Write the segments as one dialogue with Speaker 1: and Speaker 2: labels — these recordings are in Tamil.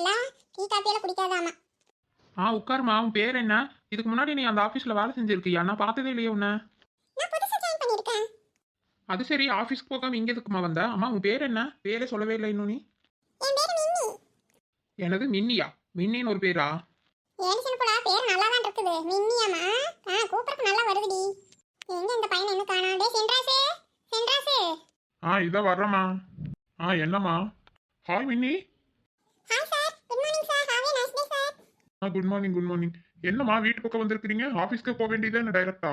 Speaker 1: இல்ல டீ காப்பி எல்லாம் குடிக்காதாமா.
Speaker 2: ஆ உட்காருமா. உன் பேர் என்ன? இதுக்கு முன்னாடி நீ அந்த ஆஃபீஸில் வேலை செஞ்சிருக்கியா? நான் பார்த்ததே இல்லையே உன்னை.
Speaker 1: நான் புதுசா ஜாயின் பண்ணிருக்கேன்
Speaker 2: அது சரி ஆஃபீஸ்க்கு போகாம இங்கே எதுக்குமா வந்த? அம்மா உன் பேர் என்ன? பேரே சொல்லவே இல்லை இன்னும் நீ.
Speaker 1: என் பேரு மின்னி.
Speaker 2: எனது மின்னியா? மின்னின்னு ஒரு பேரா?
Speaker 1: ஏன்னு சின்ன போடா பேர் நல்லா தான் இருக்குது. மின்னியாமா ஆ கூப்பிடறதுக்கு நல்லா வருதுடி. எங்க இந்த பையன் என்ன காணாம். டேய்
Speaker 3: ஆ இதான் வர்றேம்மா. ஆ என்னம்மா? Hi Minni
Speaker 1: hi sir good morning sir have a nice day sir
Speaker 3: ah good morning good morning என்னம்மா வீட்டு பக்கம் வந்திருக்கிறீங்க? ஆஃபீஸ்க்கு போக வேண்டியது என்ன டைரக்டா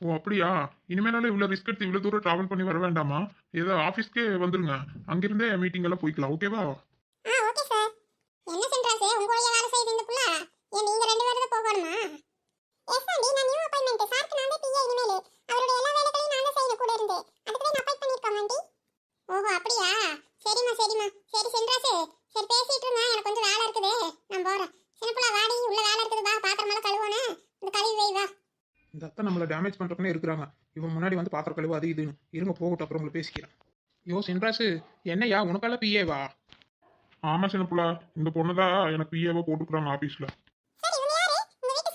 Speaker 3: ஓ அப்படியா? இனிமேனாலும் இவ்வளோ ரிஸ்க் எடுத்து இவ்வளோ தூரம் ட்ராவல் பண்ணி வர வேண்டாமா? ஏதோ ஆஃபீஸ்க்கே வந்துருங்க. அங்கிருந்தே மீட்டிங் எல்லாம் போய்க்கலாம் ஓகேவா
Speaker 1: ஆ ஓகே சார் என்ன சென்றாசே உங்க கூடயே வேலை செய்யுது இந்த புள்ள ஏன் நீங்க ரெண்டு பேரும் தான் போகணுமா எஸ் ஆண்டி நான் நியூ அப்பாயின்மெண்ட் சாருக்கு நான் தான் பிஏ இனிமேல். அவருடைய எல்லா வேலைகளையும் நான் தான் செய்யணும் கூட இருந்து. அதுக்கு தான் அப்பாயிண்ட் பண்ணிருக்கோம் ஆண்டி. ஓஹோ அப்படியா? சரிம்மா சரிம்மா. சரி சென்றாசே சரி பேசிட்டு இருங்க. எனக்கு கொஞ்சம் வேலை இருக்குது. நான் போறேன். சின்னப்புள்ள வாடி. உள்ள வேலை இருக்குது. வா பாத்திரமெல்லாம் கழுவணும் இந்த கழுவி வை வா.
Speaker 2: இந்த அத்தை நம்மளை டேமேஜ் பண்ணுறக்குனே இருக்கிறாங்க. இவன் முன்னாடி வந்து பாத்திர கழுவு அது இதுன்னு. இருங்க போகட்டும். அப்புறம் உங்களை பேசிக்கிறேன். யோ சென்றாசு என்னய்யா உனக்கால பிஏவா
Speaker 3: ஆமா சின்ன புள்ள இந்த பொண்ணு தான் எனக்கு பிஏவா போட்டுக்கிறாங்க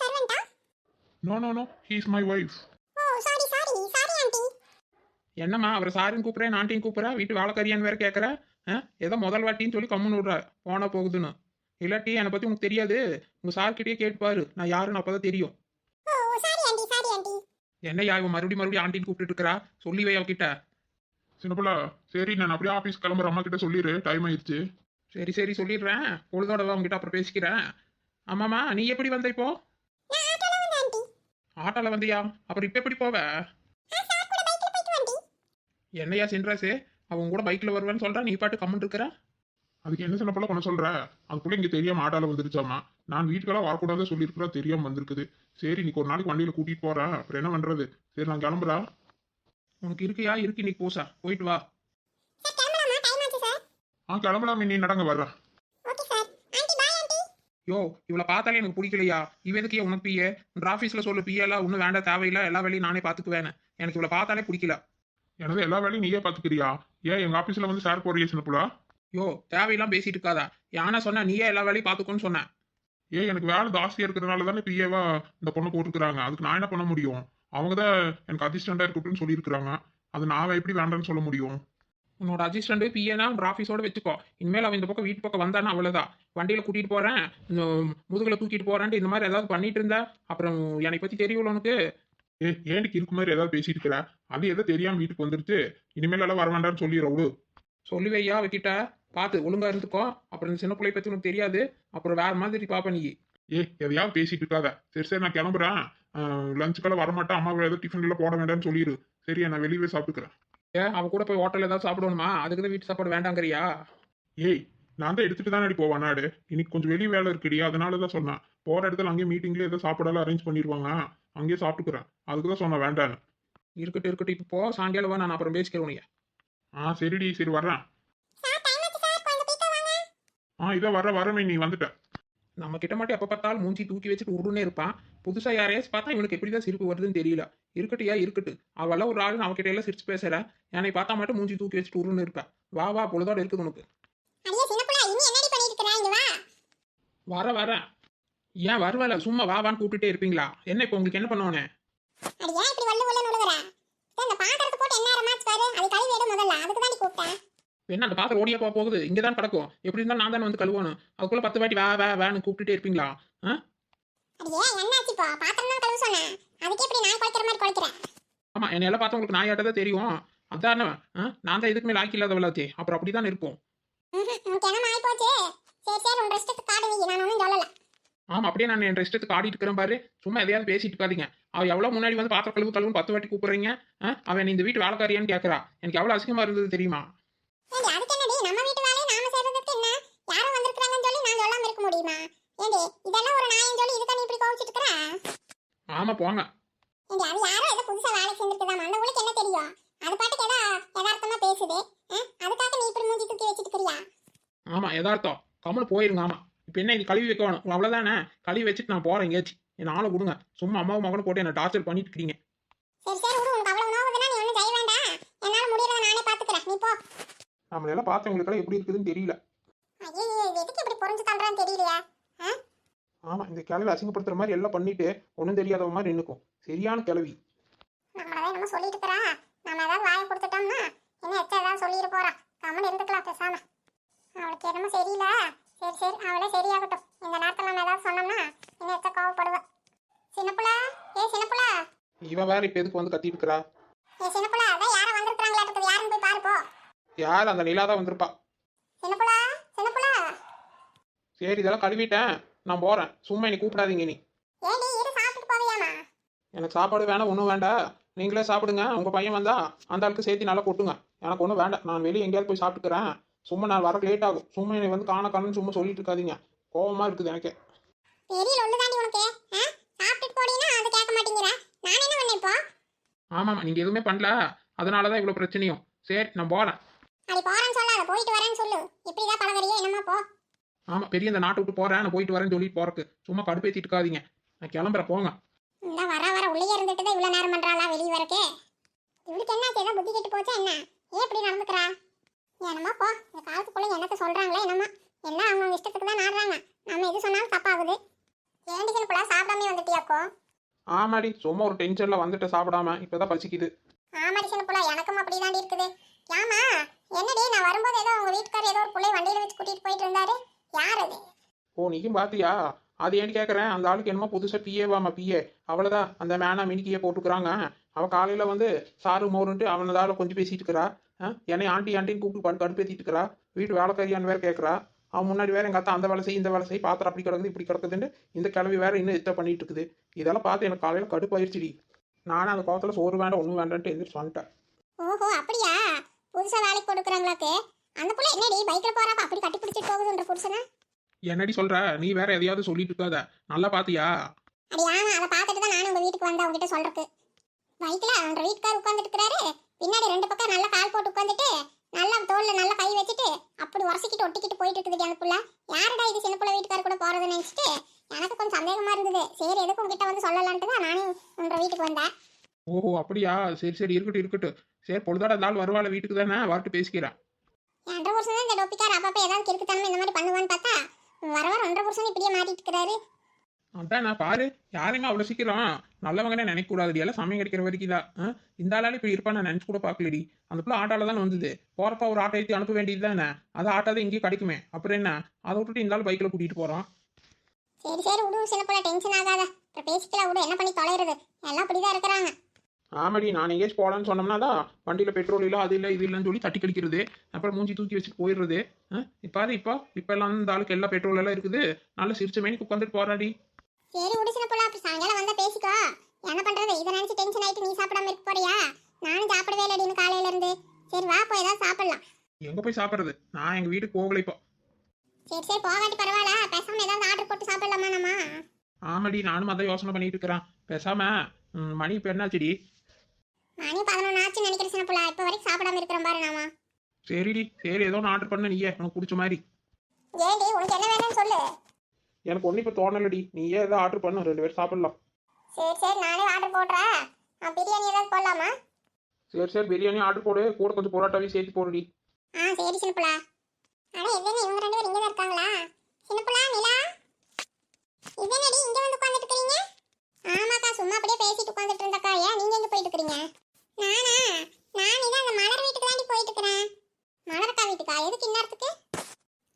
Speaker 1: சர்வெண்டா
Speaker 3: no no no he's my wife
Speaker 1: oh sorry sorry sorry aunty
Speaker 2: என்னம்மா அவர் சாரின்னு கூப்பிட்றேன் ஆண்டியும் கூப்பிட்றா வீட்டு வேலைக்காரியான்னு வேற கேட்குற ஏதோ முதல் வாட்டின்னு சொல்லி கம்முன்னு விட்றா போனா போகுதுன்னு. இல்லாட்டி என்னை பற்றி உனக்கு தெரியாது. உங்கள் சார்கிட்டயே கேட்டுப்பாரு. நான் யாருன்னு அப்போ தான் தெரியும்.
Speaker 1: Oh sorry aunty sorry aunty.
Speaker 2: என்னய்யா இவன் மறுபடியும் மறுபடியும் ஆண்டின்னு கூப்பிட்டு இருக்கிறா? சொல்லி வை அவகிட்ட.
Speaker 3: சின்ன புள்ள சரி நான் அப்படியே ஆஃபீஸ் கிளம்புற அம்மா கிட்ட சொல்லிடு டைம் ஆயிடுச்சு.
Speaker 2: சரி சரி சொல்லிடுறேன். பொழுதோட உங்ககிட்ட அப்புறம் பேசிக்கிறேன். ஆமாம்மா நீ எப்படி வந்த இப்போ?
Speaker 1: ஆட்டோல
Speaker 2: வந்தியா? அப்புறம் இப்போ எப்படி போவ
Speaker 1: ஆ சார் கூட பைக்ல போயிட்டு வண்டி
Speaker 2: என்னையா சென்றாசு அவன் கூட பைக்கில் வருவேன்னு சொல்கிறா நீ பாட்டு கம்முன்னு இருக்கிற?
Speaker 3: அதுக்கு என்ன சின்ன புள்ள பண்ண சொல்ற? அதுக்குள்ள இங்க தெரியாம ஆட்டால வந்துருச்சாமா? நான் வீட்டுக்கெல்லாம் வரக்கூடாது சொல்லியிருக்கிறா தெரியாம வந்திருக்குது. சரி நீ ஒரு நாளைக்கு வண்டியில கூட்டிட்டு போறேன் அப்புறம் என்ன பண்றது? சரி நான் கிளம்புறா.
Speaker 2: உனக்கு இருக்கியா? இருக்கு இன்னைக்கு போசா. போயிட்டு வா.
Speaker 1: சார் கிளம்பலாமா? டைம் ஆச்சு சார்
Speaker 3: ஆ கிளம்பலாம் நீ நடங்க
Speaker 1: ஆண்டி
Speaker 2: யோ இவளை பார்த்தாலே எனக்கு பிடிக்கலையா? இவ எதுக்கு உனக்கு பிஏ உன் ஆஃபீஸில் சொல்ல பிஏ எல்லாம் ஒன்றும் வேண்டாம் தேவையில்லை. எல்லா வேலையும் நானே பார்த்துக்குவேன் எனக்கு இவளை பார்த்தாலே பிடிக்கல.
Speaker 3: எனது எல்லா வேலையும் நீயே பாத்துக்கிறியா ஏன் எங்க ஆபீஸ்ல வந்து சார் போறிய சின்ன புள்ளா?
Speaker 2: யோ தேவையெல்லாம் பேசிட்டு இருக்காதா. யானா சொன்னா நீயே எல்லா வேலையும் பார்த்துக்கோன்னு சொன்னேன்
Speaker 3: ஏன் எனக்கு வேலை ஜாஸ்தியா இருக்கிறதுனால தானே பிஏவா இந்த பொண்ணை போட்டுக்கிறாங்க. அதுக்கு நான் என்ன பண்ண முடியும்? அவங்க தான் எனக்கு அசிஸ்டண்டா இருக்கட்டும்னு சொல்லியிருக்கிறாங்க. அது நான் எப்படி வேண்டாம்னு சொல்ல முடியும்?
Speaker 2: உன்னோட அசிஸ்டண்ட் பிஏனா உன் ஆஃபீஸோட வச்சுக்கோ. இனிமேல் அவன் இந்த பக்கம் வீட்டு பக்கம் வந்தானா அவ்வளோதான் வண்டியில் கூட்டிகிட்டு போகிறேன் முதுகில் தூக்கிட்டு போகிறேன்ட்டு இந்த மாதிரி ஏதாவது பண்ணிட்டு இருந்தா அப்புறம் என்னை பற்றி தெரியும்ல உனக்கு?
Speaker 3: ஏ ஏன்டிக்கு இருக்கு மாதிரி ஏதாவது பேசிட்டு இருக்கிற? அது எதோ தெரியாம வீட்டுக்கு வந்துருச்சு. இனிமேல் எல்லாம் வர வேண்டாம்னு சொல்லிடுற விடு
Speaker 2: சொல்லி வையா அவகிட்ட பார்த்து ஒழுங்கா இருந்துக்கோ. அப்புறம் இந்த சின்ன பிள்ளை பற்றி உனக்கு தெரியாது. அப்புறம் வேற மாதிரி பாப்ப நீ.
Speaker 3: ஏ எதையாவது பேசிட்டு இருக்காத. சரி சரி நான் கிளம்புறேன். லஞ்சுக்கெல்லாம் வரமாட்டேன் அம்மா ஏதோ டிஃபன் எல்லாம் போட வேண்டாம்னு சொல்லிடு சரியா நான் வெளியே சாப்பிட்டுக்கிறேன்.
Speaker 2: ஏ அவன் கூட போய் ஹோட்டல் ஏதாவது சாப்பிடணுமா? அதுக்கு தான் வீட்டு சாப்பாடு வேண்டாங்கிறியா?
Speaker 3: ஏய் நான் தான் எடுத்துட்டு தானே போவேன் நாடு இன்னைக்கு கொஞ்சம் வெளி வேலை இருக்குடி. அதனால தான் சொன்னேன். போற இடத்துல அங்கேயே மீட்டிங்ல ஏதோ சாப்பாடெல்லாம் அரேஞ்ச் பண்ணிடுவாங்க அங்கேயே சாப்பிட்டுக்கிறேன். அதுக்கு தான் சொன்னேன் வேண்டான்னு.
Speaker 2: இருக்கட்டும் இருக்கட்டும். இப்போ போ சாயங்காலம் வா நான் அப்புறம் பேசிக்கிறேன் உனைய
Speaker 3: ஆ சரிடி சரி வர்றேன். ஆ இதோ வர வரமே நீ வந்துட்ட
Speaker 2: நம்ம கிட்ட மட்டும் எப்போ பார்த்தாலும் மூஞ்சி தூக்கி வச்சுட்டு உருன்னே இருப்பான். புதுசா யாரையாச்சும் பார்த்தா இவனுக்கு எப்படிதான் சிரிப்பு வருதுன்னு தெரியல. இருக்கட்டுயா இருக்கட்டு அவெல்லாம் ஒரு ஆள் அவகிட்ட எல்லாம் சிரிச்சு பேசுற என்னை பார்த்தா மட்டும் மூஞ்சி தூக்கி வச்சுட்டு உருன்னு இருப்பேன் வா வா பொழுதோட இருக்குது உனக்கு. வர வரேன் ஏன் வருவல சும்மா வா வான்னு கூப்பிட்டுட்டே இருப்பீங்களா? என்ன இப்போ உங்களுக்கு என்ன பண்ணுவானே
Speaker 1: அடி ஏன் இப்படி வல்ல நுழுகுற சார் இந்த பாத்திரத்தை போட்டு என்ன ரமாச்சு பாரு? அது கழுவி எடு முதல்ல. அதுக்கு தான் கூப்பிட்டேன்
Speaker 2: என்ன அந்த பாத்திரம் ஓடியா போக போகுது? இங்கே தான் கிடக்கும். எப்படி இருந்தாலும் நான் தானே வந்து கழுவணும். அதுக்குள்ள பத்து வாட்டி வே வே வேன்னு கூப்பிட்டுட்டே இருப்பீங்களா? ஆ?
Speaker 1: அடியே என்னாச்சு இப்போ? பாத்திரம் தான் கழுவு சொன்னேன். அதுக்கு எப்படி நான் குளிக்கிற மாதிரி குளிக்கிறேன்
Speaker 2: ஆமா என்னை எல்லாம் பார்த்தா உங்களுக்கு நாயாட்ட தான் தெரியும். அதானே நான் தான் எதுக்குமே லாக்கி இல்லாதவளாச்சே அப்புறம் அப்படி தான் இருப்போம்.
Speaker 1: ம்ஹும், உனக்கு என்ன ஆகி போச்சு சரி சரி உன் ரெஸ்ட்டுக்கு காடு நான் ஒன்றும் சொல்லல.
Speaker 2: ஆமா அப்படியே நான் என் இஷ்டத்துக்கு ஆடிட்டு இருக்கிறேன் பாரு. சும்மா எதையாவது பேசிட்டு இருக்காதீங்க. அவ எவ்வளவு முன்னாடி வந்து பாத்திரம் கழுவு கழுவுன்னு பத்து வாட்டி கூப்பிடுறீங்க? அவன் இந்த வீட்டு வேலைக்காரியான்னு கேட்கறா எனக்கு எவ்வளவு அசிங்கமா இருந்தது தெரியுமா? ஆமா போங்க. ஆமா யதார்த்தம். கம்முனு போயிருங்க ஆமா. இப்போ என்ன இது கழுவி வைக்கணும் அவ்வளவுதானே? கழுவி வச்சுட்டு நான் போறேன் எங்கேயாச்சும் என் ஆளை கொடுங்க சும்மா அம்மாவும் மகனும் போட்டு என்ன டார்ச்சர் பண்ணிட்டு இருக்கீங்க. நம்மளெல்லாம் பார்த்தவங்களுக்கெல்லாம் எப்படி இருக்குதுன்னு தெரியல.
Speaker 1: ஐயோ இது எதுக்கு இப்படி புரிஞ்சு தள்ளுறான்னு தெரியலையா?
Speaker 2: ஆமா இந்த கிளவி அசிங்கப்படுத்துற மாதிரி எல்லாம் பண்ணிட்டு ஒன்றும் தெரியாதவ மாதிரி நின்னுக்கும். சரியான கிளவி.
Speaker 1: நம்மளதான் என்னமோ சொல்லிட்டு இருக்கிறா. நம்ம ஏதாவது வாயை கொடுத்துட்டோம்னா என்ன எச்ச ஏதாவது சொல்லிட்டு போறா. கம்மன் இருந்துக்கலாம் பேசாம. அவளுக்கு என்னமோ சரியில்லை சரி சரி அவளே சரியாகட்டும். இந்த நேரத்தில் நம்ம ஏதாவது சொன்னோம்னா என்ன எச்ச கோவப்படுவா. சின்னப்புலா? ஏ சின்னப்புலா?
Speaker 2: இவன் வேற இப்ப எதுக்கு வந்து கத்திட்டு இருக்கிறா?
Speaker 1: ஏ சின்னப்புலா அதான் யாரும் வந்திருக்கிறாங்களாட்டுக்குது யாருன்னு போய் பாரு போ.
Speaker 2: யார்? அந்த நிலா தான் வந்திருப்பா.
Speaker 1: சின்னப்புலா? சின்னப்புலா?
Speaker 2: சரி இதெல்லாம் கழுவிட்டேன். நான் போறேன். சும்மா நீ கூப்பிடாதீங்க நீ
Speaker 1: ஏடி இரு சாப்பிட்டு போவியாமா
Speaker 2: எனக்கு சாப்பாடு வேணாம் ஒன்றும் வேண்டாம் நீங்களே சாப்பிடுங்க. உங்க பையன் வந்தா அந்த ஆளுக்கு சேர்த்து நல்லா கொட்டுங்க. எனக்கு ஒன்றும் வேண்டாம். நான் வெளியே எங்கேயாவது போய் சாப்பிட்டுக்கிறேன். சும்மா நான் வர லேட் ஆகும். சும்மா என்னை வந்து காண காணுன்னு சும்மா சொல்லிட்டு இருக்காதீங்க. கோவமா இருக்குது எனக்கு.
Speaker 1: பெரிய ஒண்ணு தாண்டி உனக்கு? ஆ? சாப்பிட்டுட்டு போடினா அது கேட்க மாட்டேங்கிற. நான் என்ன பண்ணேன் இப்போ?
Speaker 2: ஆமாம் நீங்க எதுவுமே பண்ணல. அதனால தான் இவ்வளோ பிரச்சனையும். சரி நான் போறேன்.
Speaker 1: அப்படி போறேன்னு சொல்லாத. போயிட்டு வரேன்னு சொல்லு. இப்படிதான் பழகுறியோ என்னமா போ.
Speaker 2: ஆமாம் பெரிய இந்த நாட்டை விட்டு போறேன். நான் போயிட்டு வரேன்னு சொல்லிட்டு போறக்கு சும்மா கடுப்பேத்திட்டு இருக்காதீங்க. நான் கிளம்புறேன் போங்க.
Speaker 1: இந்த வர வர. உள்ளே இருந்துட்டு தான் இவ்வளவு நேரம் பண்றாளா வெளிய வரக்கே? இவளுக்கு என்ன ஏதோ புத்தி கெட்டு போச்சா என்ன? ஏன் இப்படி நடந்துக்கிறா? என்னமா போ இந்த காலத்துக்குள்ள என்னத்த சொல்றாங்களே என்னமா. எல்லாம் அவங்க இஷ்டத்துக்கு தான் நாடுறாங்க. நம்ம எது சொன்னாலும் தப்பாகுது. ஏண்டி சின்னப்புல சாப்பிடாம வந்துட்டியாக்கோ
Speaker 2: ஆமாடி சும்மா ஒரு டென்ஷன்ல வந்துட்டு சாப்பிடாம இப்பதான் பசிக்குது.
Speaker 1: ஆமாடி சின்னப்புல எனக்கும் அப்படிதாண்டி இருக்குது. ஏமா என்னடி நான் வரும்போது ஏதோ உங்க வீட்டுக்காரர் ஏதோ ஒரு பிள்ளை வண்டியில வச்சு கூட்டிட்டு போயிட்டு இருந்தாரு. யார் அது?
Speaker 2: ஓ நீயும் பாத்தியா? அது ஏன் கேட்குறேன் அந்த ஆளுக்கு என்னமோ புதுசாக பிஏவாமா பிஏ அவ்வளோதான் அந்த மேனா மினிக்கியே போட்டுக்கிறாங்க. அவள் காலையில் வந்து சாரு மோருன்ட்டு அவனதால கொஞ்சம் பேசிட்டு இருக்கிறா. என்னை ஆண்டி ஆண்டின்னு கூப்பிட்டு பாட்டு கடுப்பேத்திட்டு இருக்கிறா. வீட்டு வேலைக்காரியான்னு வேற கேட்குறா அவன் முன்னாடி வேற எங்கள் அத்தா அந்த வேலை செய் இந்த வேலை செய் பாத்திரம் அப்படி கிடக்குது இப்படி கிடக்குதுன்னு இந்த கிளவி வேற இன்னும் எத்த பண்ணிட்டு இருக்குது. இதெல்லாம் பார்த்து எனக்கு காலையில் கடுப்பாயிருச்சுடி. நானும் அந்த கோவத்தில் சோறு வேண்டாம் ஒன்றும் வேண்டான்ட்டு எந்திரிச்சு வந்துட்டேன்.
Speaker 1: ஓஹோ அப்படியா? புதுசா வேலைக்கு கொடுக்குறாங்களாக்கு? அந்த புள்ள என்னடி பைக்ல போறாப்ப? அப்படி கட்டி பிடிச்சிட்டு போகுதுன்ற புருஷனை?
Speaker 2: என்னடி சொல்ற? நீ வேற எதையாவது சொல்லிட்டு இருக்காத. நல்லா பாத்தியா?
Speaker 1: அடி ஆமா அதை பார்த்துட்டு தான் நானும் உங்க வீட்டுக்கு வந்தேன் உங்ககிட்ட சொல்றதுக்கு. பைக்ல அந்த வீட்டுக்கார் உட்கார்ந்துட்டு இருக்கிறாரு. பின்னாடி ரெண்டு பக்கம் நல்லா கால் போட்டு உட்காந்துட்டு நல்லா தோல்ல நல்லா கை வச்சுட்டு அப்படி உரசிக்கிட்டு ஒட்டிக்கிட்டு போயிட்டு இருக்குது அந்த புள்ள. யாருடா இது சின்ன புள்ள வீட்டுக்கார் கூட போறதுன்னு நினைச்சிட்டு எனக்கு கொஞ்சம் சந்தேகமா இருந்தது. சரி எதுக்கு உங்ககிட்ட வந்து சொல்லலான்ட்டு தான் நானும் உங்க வீட்டுக்கு வந்தேன்.
Speaker 2: ஓஹோ அப்படியா? சரி சரி இருக்கட்டும் இருக்கட்டும். சரி பொழுதாட ஆள் வருவாள் வீட்டுக்கு தானே வரட்டு பேசிக்கிறேன்.
Speaker 1: என்ற புருஷன் இந்த டொப்பிக்கார் அப்பப்ப ஏதாவது கிறுக்குத்தனமா இந்த மாதிரி பண்ணுவான்னு பார்த்தா வர வர ஒன்றரை புருஷன் இப்படியே மாட்டிட்டு இருக்கிறாரு.
Speaker 2: அதான் நான் பாரு யாரையுமே அவ்வளோ சீக்கிரம்? நல்லவங்கனே நினைக்க கூடாது எல்லாம் சமயம் கிடைக்கிற வரைக்கும் தான்? இந்த ஆளால இப்படி இருப்பான்னு நான் நினைச்சு கூட பார்க்கலடி. அந்த பிள்ளை ஆட்டால தானே வந்தது. போறப்ப ஒரு ஆட்டோ ஏற்றி அனுப்ப வேண்டியது தானே? அது ஆட்டாதான் இங்கேயே கிடைக்குமே. அப்புறம் என்ன? அதை விட்டுட்டு இந்த ஆள் பைக்கில் கூட்டிட்டு போறான்.
Speaker 1: சரி சரி விடு சின்ன புள்ள டென்ஷன் ஆகாத. அப்புறம் பேசிக்கலாம் விடு என்ன பண்ணி தொலைறது? எல்லாம் அப்படிதான் இருக்கிறாங்க.
Speaker 2: ஆமாடி நான் எங்கேயாச்சும் போகலான்னு சொன்னோம்னா தான் வண்டியில் பெட்ரோல் இல்லை அது இல்லை இது இல்லைன்னு சொல்லி தட்டி கழிக்கிறது அப்புறம் மூஞ்சி தூக்கி வச்சுட்டு போயிடுறது? இப்போ அது இப்போ இப்போ எல்லாம் இந்த ஆளுக்கு எல்லா பெட்ரோல் எல்லாம் இருக்குது. நல்ல சிரிச்ச மேனிக்கு உட்காந்துட்டு போறாடி.
Speaker 1: சரி விடு சின்ன புள்ள அப்புறம் சாயங்காலம் வந்தா பேசிக்கோ. என்ன பண்றது? இதை நினைச்சு டென்ஷன் ஆயிட்டு நீ சாப்பிடாம இருக்க போறியா? நானும் சாப்பிடவே இல்லடின்னு காலையில இருந்து. சரி வா போய் ஏதாவது சாப்பிடலாம்.
Speaker 2: எங்கே போய் சாப்பிட்றது? நான் எங்கள் வீட்டுக்கு போகலை இப்போ.
Speaker 1: சரி சரி போகாட்டி பரவாயில்ல. பேசாம ஏதாவது ஆர்டர் போட்டு சாப்பிடலாமா நம்ம?
Speaker 2: ஆமாடி நானும் அதான் யோசனை பண்ணிட்டு இருக்கிறேன். பேசாம மணி இப்போ என்னாச்சுடி?
Speaker 1: மணி பதினொன்று ஆச்சுன்னு நினைக்கிற சின்ன புள்ள. இப்போ வரைக்கும் சாப்பிடாம இருக்கிறோம் பாரு நாம.
Speaker 2: சரிடி சரி ஏதோ ஒன்று ஆர்டர் பண்ண நீயே. உனக்கு பிடிச்ச மாதிரி.
Speaker 1: ஏண்டி உனக்கு என்ன வேணும்னு சொல்லு.
Speaker 2: எனக்கு ஒன்றும் இப்போ தோணலடி. நீயே ஏதோ ஆர்டர் பண்ணு. ரெண்டு பேரும் சாப்பிடலாம்.
Speaker 1: சரி சரி நானே ஆர்டர் போடுறேன். பிரியாணி ஏதாவது போடலாமா?
Speaker 2: சரி சரி பிரியாணி ஆர்டர் போடு. கூட கொஞ்சம் பரோட்டாவையும் சேர்த்து போடுடி.
Speaker 1: ஆ சரி சின்னப்புலா அட என்னங்க இவங்க ரெண்டு பேரும் இங்கே தான் இருக்காங்களா சின்னப்புலா நிலா. இதனடி இங்க வந்து உட்கார்ந்துட்டு இருக்கீங்க? ஆமாக்கா சும்மா அப்படியே பேசிட்டு உட்கார்ந்துட்டு இருந்தக்கா ஏன் நீங்க எங்க போயிட்டு இருக்கீங்க நானா நான் இதான் அந்த மலர் வீட்டுக்கு தாண்டி போயிட்டு இருக்கிறேன் மலர்க்கா வீட்டுக்கா எதுக்கு இந்நேரத்துக்கு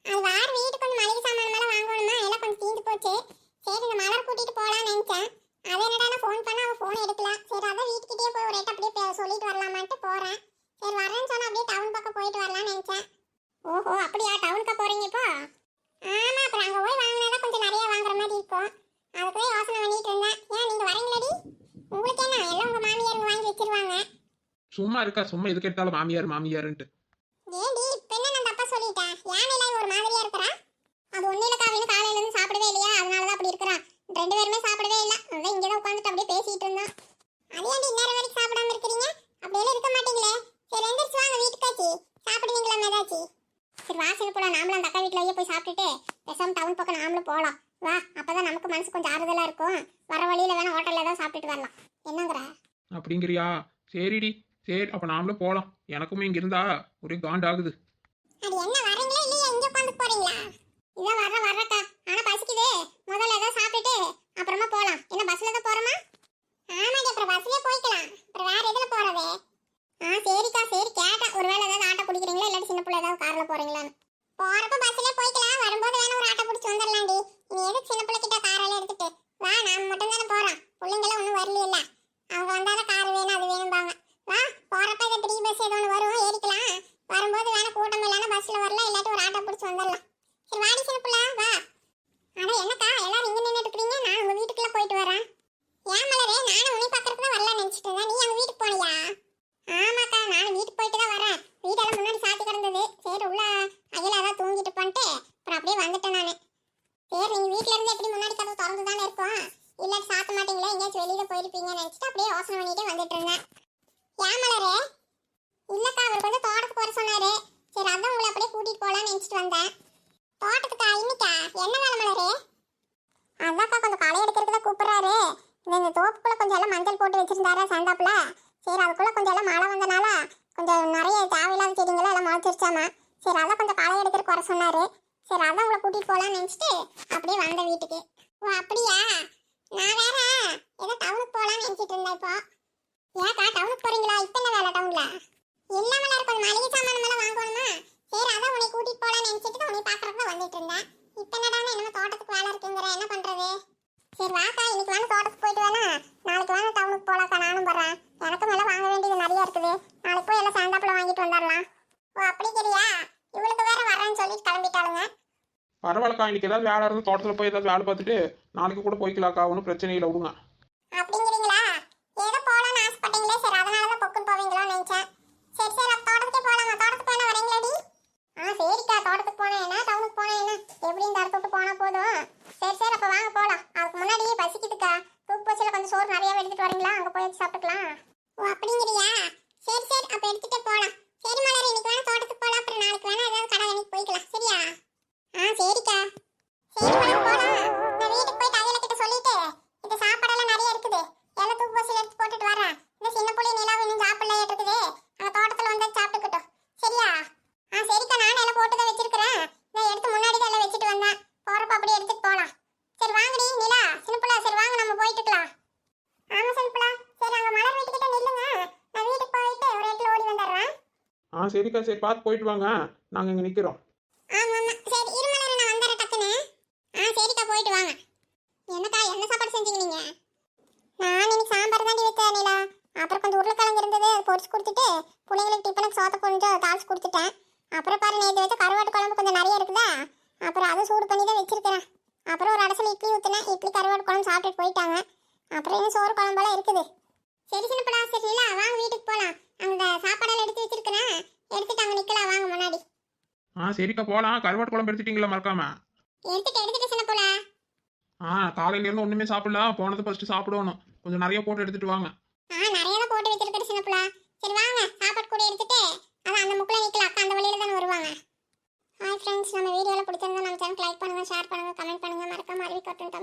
Speaker 1: அது வார வீட்டுக்கு கொஞ்சம் மளிகை சாமான் மேல வாங்கணுமா எல்லாம் கொஞ்சம் தீந்து போச்சு சரி இந்த மலர் கூட்டிட்டு போலாம்னு நினைச்சேன் அது என்னடா ஃபோன் பண்ண அவ ஃபோன் எடுக்கல சரி அதான் வீட்டுக்கிட்டே போய் ஒரு ரேட் அப்படியே பே- சொல்லிட்டு வரலாமான்ட்டு போறேன் சரி வரேன்னு சொன்னா அப்படியே டவுன் பக்கம் போயிட்டு வரலாம்னு நினைச்சேன் ஓஹோ அப்படியா டவுனுக்கு போறீங்க இப்போ ஆமா அப்புறம் அங்க போய் வாங்கினாதான் கொஞ்சம் நிறைய வாங்குற மாதிரி இருக்கும் அதுக்குள்ளே யோசனை பண்ணிட்டு இருந்தேன் ஏன் நீங்க வரீங்களடி உங்களுக்கு என்ன எல்லாம் உங்க மாமியாருங்க வாங்கி வச்சிருவாங்க
Speaker 2: சும்மா இருக்கா? சும்மா எதுக்கு எடுத்தாலும் மாமியார் மாமியாருன்ட்டு.
Speaker 1: ஏண்டி இப்ப என்ன நான் தப்பா சொல்லிட்டேன் ஏன் ஒரு மாதிரியா இருக்கிறா? அது ஒண்ணு இல்லக்கா அவனு காலையில இருந்து சாப்பிடவே இல்லையா? அதனாலதான் அப்படி இருக்கிறா. ரெண்டு பேருமே சாப்பிடவே இல்ல. அதான் இங்கதான் உட்காந்துட்டு அப்படியே பேசிட்டு இருந்தோம் அது ஏன்டி இந்நேரம் வரைக்கும் சாப்பிடாம இருக்கிறீங்க? அப்படியெல்லாம் இருக்க மாட்டீங்களே. சரி எந்திரிச்சு வாங்க வீட்டுக்காச்சு சாப்பிடுவீங்களா ஏதாச்சும் சரி வாசல் போல நாமளும் அந்த அக்கா வீட்டுலயே போய் சாப்பிட்டுட்டு பேசாம டவுன் பக்கம் நாமளும் போலாம். வா அப்பதான் நமக்கு மனசு கொஞ்சம் ஆறுதலா இருக்கும். வர வழியில வேணா ஹோட்டல்ல ஏதாவது சாப்பிட்டுட்டு வரலாம். என்னங்கிற?
Speaker 2: அப்படிங்கிறியா? சரிடி. சரி அப்ப நாமளும் போலாம். எனக்குமே இங்க இருந்தா ஒரே காண்ட்
Speaker 1: ஆகுது அது என்ன வரீங்களா இல்லையா? இங்க உட்கார்ந்து போறீங்களா? இத வர வரக்கா ஆனா பசிக்குதே. முதல்ல ஏதாவது சாப்பிட்டுட்டு அப்புறமா போலாம். என்ன பஸ்ல தான் போறோமா? ஆமாடி அப்புறம் பஸ்லயே போய்க்கலாம். அப்புறம் வேற எதுல போறது? ஆ சரிக்கா சரி கேட்டேன் ஒருவேளை ஏதாவது ஆட்டோ பிடிக்கிறீங்களா? இல்லாட்டி சின்ன பிள்ளை ஏதாவது கார்ல போறீங்களான்னு. என்ன வேலை மலரே? அதான்க்கா கொஞ்சம் களை எடுக்கிறதுக்கு தான் கூப்பிடுறாரு. இந்த இந்த தோப்புக்குள்ள கொஞ்சம் எல்லாம் மஞ்சள் போட்டு வச்சிருந்தாரா சந்தாப்புல. சரி அதுக்குள்ள கொஞ்சம் எல்லாம் மழை வந்தனால கொஞ்சம் நிறைய தேவையில்லாத செடிங்களாம் எல்லாம் முளைச்சிருச்சாமா சரி அதான் கொஞ்சம் களை எடுக்கிறதுக்கு வர சொன்னாரு. சரி அதான் உங்களை கூட்டிட்டு போலாம்னு நினச்சிட்டு அப்படியே வந்த வீட்டுக்கு. ஓ அப்படியா? நான் வேற ஏதோ டவுனுக்கு போலாம்னு நினச்சிட்டு இருந்தேன் இப்போ. ஏக்கா டவுனுக்கு போறீங்களா? இப்போ என்ன வேலை டவுன்ல இல்லாமல இருக்கும் மளிகை சாமான் எல்லாம் வாங்கணுமா சரி அதான் உன்னை கூட்டிட்டு போலாம்னு நினைச்சிட்டு தான் உன்னை பார்க்கறதுக்கு தான் வந்துட்டு இருந்தேன் இப்போ என்னடா என்னமோ தோட்டத்துக்கு வேலை இருக்குங்கிற என்ன பண்றது சரி வாக்கா இன்னைக்கு வேணா தோட்டத்துக்கு போயிட்டு வேணா நாளைக்கு வேணா டவுனுக்கு போலாக்கா நானும் போறேன் எனக்கும் எல்லாம் வாங்க வேண்டியது நிறைய இருக்குது நாளைக்கு போய் எல்லாம் சாந்தாப்புல வாங்கிட்டு வந்துடலாம் ஓ அப்படி சரியா இவளுக்கு வேற வரேன்னு சொல்லிட்டு கிளம்பிட்டாளுங்க
Speaker 2: பரவாயில்லக்கா இன்னைக்கு ஏதாவது வேலை இருந்து தோட்டத்தில் போய் ஏதாவது வேலை பார்த்துட்டு நாளைக்கு கூட போய்க்கலாக்கா ஒன்றும் பிரச்சனை இல்லை விடுங்க
Speaker 1: அப்படிங்கிறீங்களா ஏதோ போலாம்னு ஆசைப்பட்டீங்களே சரி அதனால தான் பொக்குன்னு போவீங்களோன்னு நினைச்சேன் சரி சரி அப்ப தோட்டத்துக்கே போலாமா தோட்டத்துக்கு வேணா வரீங்களாடி ஆ சரிக்கா தோட்டத்துக்கு போனேன் என்ன டவுனுக்கு போனேன் என்ன எப்படி இந்த இடத்த விட்டு போனா போதும் சரி சரி அப்ப வாங்க போலாம் அதுக்கு முன்னாடி பசிக்குதுக்கா தூக்கு பசியில கொஞ்சம் சோறு நிறைய எடுத்துட்டு வரீங்களா அங்க போய் வச்சு சாப்பிட்டுக்கலாம் ஓ அப்படிங்கிறியா சரி சரி அப்ப எடுத்துட்டு போலாம் சரி மலர் இன்னைக்கு வேணா தோட்டத்துக்கு போலாம் அப்புறம் நாளைக்கு வேணா ஏதாவது கடை வேலைக்கு போய்க்கலாம் சரியா ஆ சரிக்கா சரி மலர் போலாம் நான் வீட்டுக்கு போயிட்டு அவையில கிட்ட சொல்லிட்டு இந்த சாப்பாடெல்லாம் நிறைய இருக்குது எல்லாம் தூக்கு பசியில் எடுத்து போட்டுட்டு வரேன் இந்த சின்ன புள்ளி நிலாவும் இன்னும் சாப்பிடல இருக்குது அங்க தோட்டத்துல வந்து சாப்பிட்டுக்கிட்டோம் சரியா ஆ சரிக்கா நானும் எல்லாம் போட்டு தான் வச்சிருக்கிறேன் நான் எடுத்து முன்னாடி தான் எல்லாம் வச்சுட்டு வந்தேன் போறப்ப அப்படியே எடுத்துட்டு போலாம் சரி வாங்கடி நிலா சின்னப்புலா சரி வாங்க நம்ம போயிட்டுக்கலாம் ஆமா சின்னப்புலா சரி அங்க மலர் வீட்டுக்கிட்ட நில்லுங்க நான் வீட்டுக்கு போயிட்டு ஒரு இடத்துல ஓடி வந்துடுறேன்
Speaker 2: ஆ சரிக்கா சரி பார்த்து போயிட்டு வாங்க. நாங்கள் இங்கே நிற்கிறோம்
Speaker 1: ஆமா ஆமா சரி இரு நான் வந்துடுறேன் டக்குன்னு. ஆ சரிக்கா போயிட்டு வாங்க. என்னக்கா என்ன சாப்பாடு செஞ்சீங்க நீங்க? நான் இன்னைக்கு சாம்பார் தான் வைத்தேன் நிலா அப்புறம் கொஞ்சம் உருளைக்கிழங்கு இருந்தது அதை பொரிச்சு கொடுத்துட்டு பிள்ளைங்களுக்கு டிஃபனுக்கு சோத்த கொஞ்சம் தாளிச்சு கொடுத்துட்டேன். அப்புறம் பாரு நேற்று வச்ச கருவாட்டு குழம்பு கொஞ்சம் நிறைய இருக்குதா? அப்புறம் அதை சூடு பண்ணி தான் வச்சிருக்கிறேன். அப்புறம் ஒரு அடசல் இட்லி ஊற்றினேன் இட்லி கருவாட்டு குழம்பு சாப்பிட்டுட்டு போயிட்டாங்க. அப்புறம் இன்னும் சோறு குழம்பெல்லாம் இருக்குது. சரி சின்னப்படா சரி நிலா வாங்க வீட்டுக்கு போகலாம் அங்கே சாப்பாடு எடுத்து வச்சிருக்கிறேன் எடுத்துட்டு அங்கே நிற்கலாம் வாங்க முன்னாடி
Speaker 2: ஆ சரிக்கா போகலாம் கருவாட்டு குழம்பு எடுத்துட்டீங்களா மறக்காம?
Speaker 1: எடுத்துட்டு எடுத்துட்டு சின்ன போல
Speaker 2: ஆ காலையிலேருந்து ஒன்றுமே சாப்பிடலாம் போனது ஃபஸ்ட்டு சாப்பிடணும். கொஞ்சம் நிறைய போட்டு எடுத்துட்டு வாங்க.
Speaker 1: ஆ நிறைய தான் போட்டு வச்சிருக்கிற சின்ன புள்ள. சரி வாங்க. சாப்பாடு கூட எடுத்துட்டு அதான் அந்த முக்கில் நிற்கல அக்கா அந்த வழியில தானே வருவாங்க. ஹாய் ஃப்ரெண்ட்ஸ் நம்ம வீடியோவில் பிடிச்சிருந்தா நம்ம சேனல் லைக் பண்ணுங்க ஷேர் பண்ணுங்க கமெண்ட் பண்ணுங்க. மறக்காம அறிவி கட்டும்